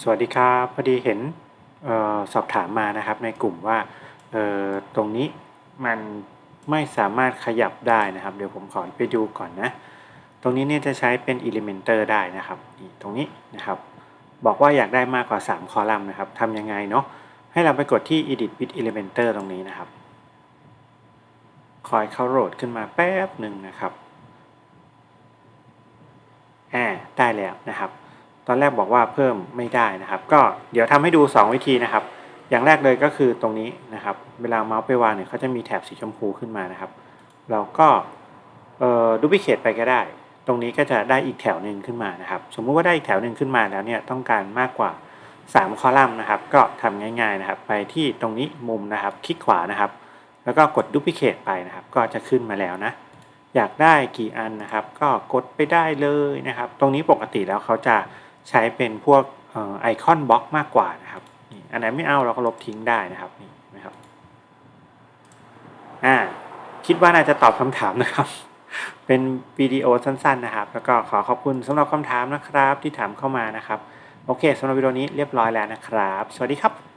สวัสดีครับพอดีเห็นออสอบถามมานะครับในกลุ่มว่าออตรงนี้มันไม่สามารถขยับได้นะครับ เดี๋ยวผมขอไปดูก่อนนะ ตรงนี้เนี่ยจะใช้เป็น Elementor ได้นะครับนี่ตรงนี้นะครับ บอกว่าอยากได้มากกว่า 3 คอลัมน์นะครับทำยังไงเนาะให้เราไปกดที่ Edit with Elementor ตรงนี้นะครับ คอยเข้าโหลดขึ้นมาแป๊บหนึ่งนะครับอ่าได้แล้วนะครับ ตอนแรกบอกว่าเพิ่มไม่ได้นะครับ ก็เดี๋ยวทำให้ดู 2 วิธีนะครับ อย่างแรกเลยก็คือตรงนี้นะครับ เวลาเมาส์ไปวางเนี่ยเขาจะมีแถบสีชมพูขึ้นมานะครับ เราก็ดูพิเคตไปก็ได้ ตรงนี้ก็จะได้อีกแถวหนึ่งขึ้นมานะครับ สมมุติว่าได้อีกแถวหนึ่งขึ้นมาแล้วเนี่ยต้องการมากกว่า 3 คอลัมน์นะครับ ก็ทำง่ายๆนะครับ ไปที่ตรงนี้มุมนะครับ คลิกขวานะครับ แล้วก็กดดูพิเคตไปนะครับ ก็จะขึ้นมาแล้วนะอยากได้กี่อันนะครับ ก็กดไปได้เลยนะครับ ตรงนี้ปกติแล้วเขาจะ ใช้เป็นพวกไอคอนบล็อกมากกว่านะครับนี่อันไหนไม่เอาเราก็ลบทิ้งได้นะครับนี่นะครับอ่าคิดว่าน่าจะตอบคำถามนะครับ เป็นวิดีโอสั้นๆนะครับ แล้วก็ขอขอบคุณสำหรับคำถามนะครับที่ถามเข้ามานะครับ โอเคสำหรับวิดีโอนี้เรียบร้อยแล้วนะครับ สวัสดีครับ